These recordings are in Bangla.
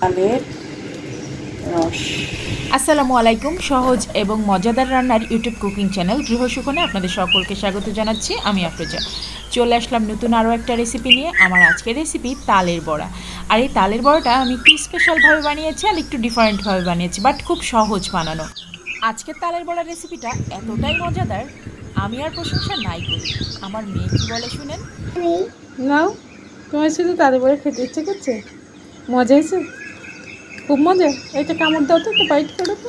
চালের রস। আসসালামু আলাইকুম সহজ এবং মজাদার রান্নার ইউটিউব কুকিং চ্যানেল গৃহসুখনে আপনাদের সকলকে স্বাগত জানাচ্ছি আমি আফরোজা। চলে আসলাম নতুন আরও একটা রেসিপি নিয়ে আমার আজকের রেসিপি তালের বড়া। আর এই তালের বড়াটা আমি একটু স্পেশালভাবে বানিয়েছি আর একটু ডিফারেন্টভাবে বানিয়েছি বাট খুব সহজ বানানো। আজকের তালের বড়া রেসিপিটা এতটাই মজাদার আমি আর প্রশংসা নাই করি। আমার মেয়ে কি বলে শুনেন? নাও তোমার শুধু তাদের বড়া খেতে ইচ্ছে করছে? মজা হয়েছে? খুব মজা। এটা কামড় দাও তো একটা বাইট করো তো।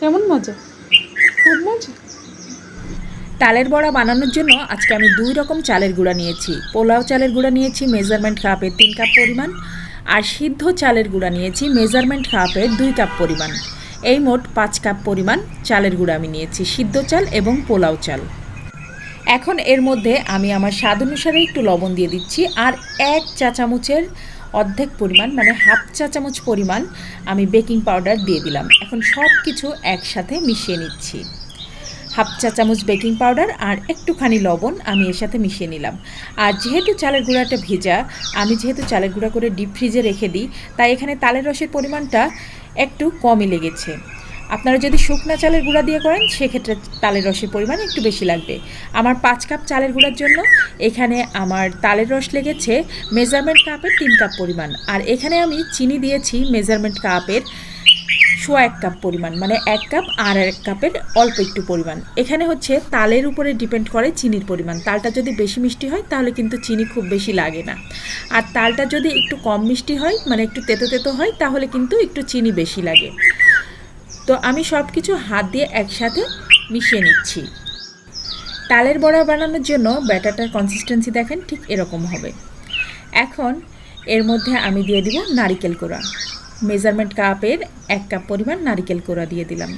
কেমন মজা? খুব মজা। তালের বড়া বানানোর জন্য আজকে আমি দুই রকম চালের গুঁড়া নিয়েছি। পোলাও চালের গুঁড়া নিয়েছি মেজারমেন্ট কাপের তিন কাপ পরিমাণ। আর সিদ্ধ চালের গুঁড়া নিয়েছি মেজারমেন্ট কাপের দুই কাপ পরিমাণ। এই মোট পাঁচ কাপ পরিমাণ চালের গুঁড়া আমি নিয়েছি সিদ্ধ চাল এবং পোলাও চাল। এখন এর মধ্যে আমি আমার স্বাদ অনুসারে একটু লবণ দিয়ে দিচ্ছি আর এক চা চামচের অর্ধেক পরিমাণ মানে হাফ চা চামচ পরিমাণ আমি বেকিং পাউডার দিয়ে দিলাম। এখন সব কিছু একসাথে মিশিয়ে নিচ্ছি। হাফ চা চামচ বেকিং পাউডার আর একটুখানি লবণ আমি এর সাথে মিশিয়ে নিলাম। আর যেহেতু চালের গুঁড়াটা ভেজা, আমি যেহেতু চালের গুঁড়া করে ডিপ ফ্রিজে রেখে দিই, তাই এখানে তালের রসের পরিমাণটা একটু কমই লেগেছে। আপনারা যদি শুকনো চালের গুঁড়া দিয়ে করেন, সেক্ষেত্রে তালের রসের পরিমাণ একটু বেশি লাগবে। আমার পাঁচ কাপ চালের গুঁড়ার জন্য এখানে আমার তালের রস লেগেছে মেজারমেন্ট কাপের তিন কাপ পরিমাণ। আর এখানে আমি চিনি দিয়েছি মেজারমেন্ট কাপের সোয়া এক কাপ পরিমাণ মানে এক কাপ আর এক কাপের অল্প একটু পরিমাণ। এখানে হচ্ছে তালের উপরে ডিপেন্ড করে চিনির পরিমাণ। তালটা যদি বেশি মিষ্টি হয়, তাহলে কিন্তু চিনি খুব বেশি লাগে না। আর তালটা যদি একটু কম মিষ্টি হয় মানে একটু তেতো তেতো হয়, তাহলে কিন্তু একটু চিনি বেশি লাগে। তো আমি সব কিছু হাত দিয়ে একসাথে মিশিয়ে নিচ্ছি। তালের বড়া বানানোর জন্য ব্যাটারটার কনসিস্টেন্সি দেখেন, ঠিক এরকম হবে। এখন এর মধ্যে আমি দিয়ে দিব নারিকেল কোড়া। মেজারমেন্ট কাপের এক কাপ পরিমাণ নারিকেল কোড়া দিয়ে দিলাম।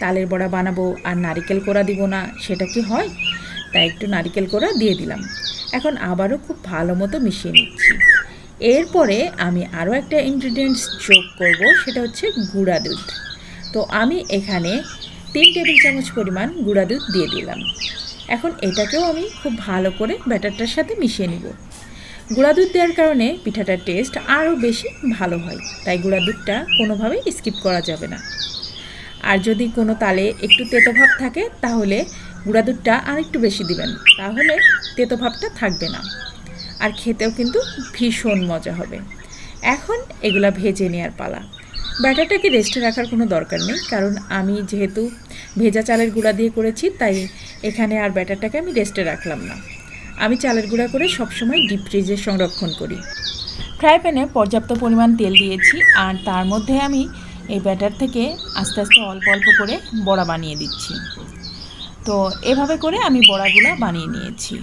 তালের বড়া বানাবো আর নারিকেল কোড়া দিব না, সেটা কি হয়? তাই একটু নারিকেল কোড়া দিয়ে দিলাম। এখন আবারও খুব ভালো মতো মিশিয়ে নিচ্ছি। এরপরে আমি আরও একটা ইনগ্রিডিয়েন্টস যোগ করব, সেটা হচ্ছে গুঁড়া দুধ। তো আমি এখানে তিন টেবিল চামচ পরিমাণ গুঁড়া দুধ দিয়ে দিলাম। এখন এটাকেও আমি খুব ভালো করে ব্যাটারটার সাথে মিশিয়ে নিব। গুঁড়া দুধ দেওয়ার কারণে পিঠাটার টেস্ট আরও বেশি ভালো হয়, তাই গুঁড়া দুধটা কোনোভাবেই স্কিপ করা যাবে না। আর যদি কোনো তালে একটু তেতো ভাব থাকে, তাহলে গুঁড়া দুধটা আর একটু বেশি দিবেন, তাহলে তেতো ভাবটা থাকবে না। আর খেতেও কিন্তু ভীষণ মজা হবে। এখন এগুলা ভেজে নেওয়ার পালা। ব্যাটারটাকে রেস্টে রাখার কোনো দরকার নেই? কারণ আমি যেহেতু ভেজা চালের গুঁড়া দিয়ে করেছি, তাই এখানে আর ব্যাটারটাকে আমি রেস্টে রাখলাম না। আমি চালের গুঁড়া করে সবসময় ডিপ ফ্রিজে সংরক্ষণ করি। ফ্রাই প্যানে পর্যাপ্ত পরিমাণ তেল দিয়েছি, আর তার মধ্যে আমি এই ব্যাটার থেকে আস্তে আস্তে অল্প অল্প করে বড়া বানিয়ে দিচ্ছি। তো এভাবে করে আমি বড়াগুলো বানিয়ে নিয়েছি।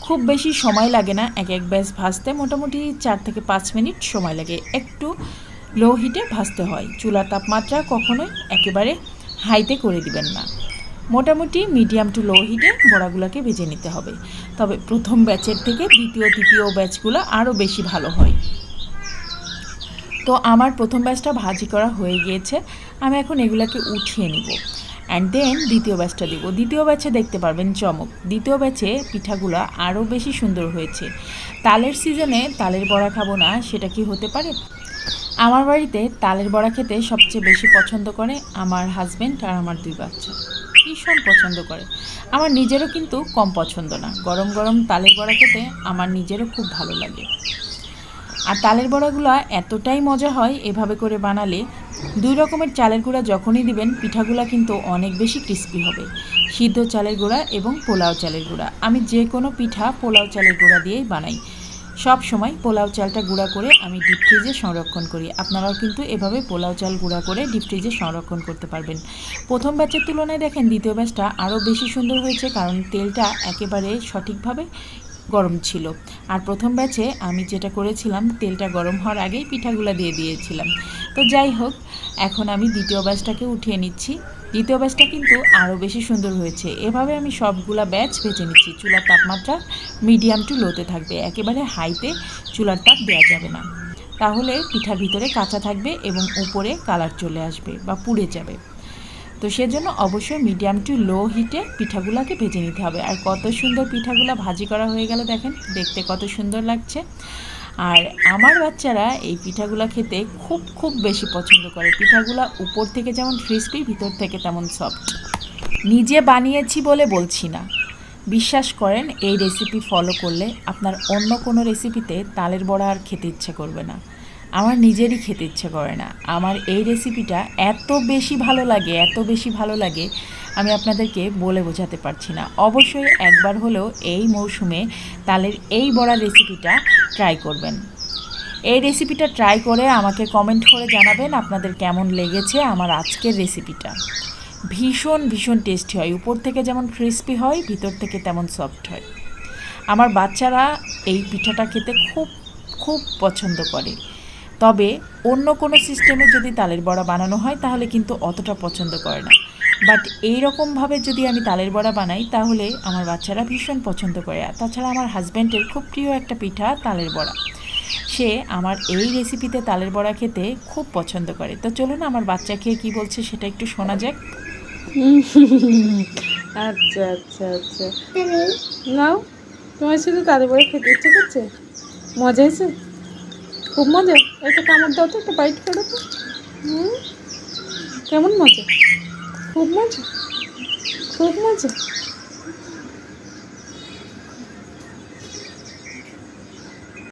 খুব বেশি সময় লাগে না, এক এক ব্যাস ভাজতে। মোটামুটি চার থেকে পাঁচ মিনিট সময় লাগে। একটু লো হিটে ভাজতে হয়। চুলার তাপমাত্রা কখনোই একেবারে হাইতে করে দিবেন না। মোটামুটি মিডিয়াম টু লো হিটে বড়াগুলোকে ভেজে নিতে হবে। তবে প্রথম ব্যাচের থেকে দ্বিতীয়, তৃতীয় ব্যাচগুলো আরও বেশি ভালো হয়। তো আমার প্রথম ব্যাচটা ভাজি করা হয়ে গিয়েছে। আমি এখন এগুলোকে উঠিয়ে নিব। অ্যান্ড দেন দ্বিতীয় ব্যাচটা দিব। দ্বিতীয় ব্যাচে দেখতে পারবেন চমক। দ্বিতীয় ব্যাচে পিঠাগুলো আরও বেশি সুন্দর হয়েছে। তালের সিজনে তালের বড়া খাব না, সেটা কি হতে পারে? আমার বাড়িতে তালের বড়া খেতে সবচেয়ে বেশি পছন্দ করে আমার হাজব্যান্ড আর আমার দুই বাচ্চা। ভীষণ পছন্দ করে। আমার নিজেরও কিন্তু কম পছন্দ না। গরম গরম তালের বড়া খেতে আমার নিজেরও খুব ভালো লাগে। আর তালের বড়াগুলো এতটাই মজা হয় এভাবে করে বানালে, দুই রকমের চালের গুঁড়া যখনই দিবেন, পিঠাগুলো কিন্তু অনেক বেশি ক্রিস্পি হবে। সিদ্ধ চালের গুঁড়া এবং পোলাও চালের গুঁড়া। আমি যে কোনো পিঠা পোলাও চালের গুঁড়া দিয়েই বানাই। সব সময় পোলাও চালটা গুঁড়া করে আমি ডিপ ফ্রিজে সংরক্ষণ করি। আপনারাও কিন্তু এভাবে পোলাও চাল গুঁড়া করে ডিপ ফ্রিজে সংরক্ষণ করতে পারবেন। প্রথম ব্যাচের তুলনায় দেখেন দ্বিতীয় ব্যাচটা আরও বেশি সুন্দর হয়েছে কারণ তেলটা একেবারে সঠিকভাবে গরম ছিল। আর প্রথম ব্যাচে আমি যেটা করেছিলাম, তেলটা গরম হওয়ার আগেই পিঠাগুলো দিয়ে দিয়েছিলাম। তো যাই হোক, এখন আমি দ্বিতীয় ব্যাচটাকে উঠিয়ে নিচ্ছি। দ্বিতীয় ব্যাচটা কিন্তু আরও বেশি সুন্দর হয়েছে। এভাবে আমি সবগুলা ব্যাচ ভেজে নিচ্ছি। চুলার তাপমাত্রা মিডিয়াম টু লোতে থাকবে। একেবারে হাইতে চুলার তাপ দেওয়া যাবে না। তাহলে পিঠার ভিতরে কাঁচা থাকবে এবং উপরে কালার চলে আসবে বা পুড়ে যাবে। তো সেজন্য অবশ্যই মিডিয়াম টু লো হিটে পিঠাগুলোকে ভেজে নিতে হবে। আর কত সুন্দর পিঠাগুলো ভাজি করা হয়ে গেল দেখেন। দেখতে কত সুন্দর লাগছে। আর আমার বাচ্চারা এই পিঠাগুলো খেতে খুব খুব বেশি পছন্দ করে। পিঠাগুলো উপর থেকে যেমন ক্রিস্পি ভিতর থেকে তেমন সফট নিজে বানিয়েছি বলে বলছি না। বিশ্বাস করেন, এই রেসিপি ফলো করলে আপনার অন্য কোনো রেসিপিতে তালের বড়া আর খেতে ইচ্ছে করবে না। আমার নিজেরই খেতে ইচ্ছে করে না। আমার এই রেসিপিটা এত বেশি ভালো লাগে, এত বেশি ভালো লাগে, আমি আপনাদেরকে বলে বোঝাতে পারছি না। অবশ্যই একবার হলেও এই মৌসুমে তালের এই বড়া রেসিপিটা ট্রাই করবেন। এই রেসিপিটা ট্রাই করে আমাকে কমেন্ট করে জানাবেন আপনাদের কেমন লেগেছে আমার আজকের রেসিপিটা ভীষণ ভীষণ টেস্টি হয়। উপর থেকে যেমন ক্রিস্পি হয়, ভিতর থেকে তেমন সফট হয়। আমার বাচ্চারা এই পিঠাটা খেতে খুব খুব পছন্দ করে। তবে অন্য কোনো সিস্টেমে যদি তালের বড়া বানানো হয়, তাহলে কিন্তু অতটা পছন্দ করে না। বাট এই রকমভাবে যদি আমি তালের বড়া বানাই, তাহলে আমার বাচ্চারা ভীষণ পছন্দ করে। আর তাছাড়া আমার হাজব্যান্ডের খুব প্রিয় একটা পিঠা তালের বড়া। সে আমার এই রেসিপিতে তালের বড়া খেতে খুব পছন্দ করে। তো চলুন আমার বাচ্চা খেয়ে কী বলছে সেটা একটু শোনা যাক। আচ্ছা আচ্ছা আচ্ছা। নাও, তোমার শুধু তালের বড়া খেতে ইচ্ছে করছে? মজা হয়েছে? খুব মজা? একটা কামড় দাও তো, একটা বাইট করো তো। কেমন মজা? খুব মজা খুব মজা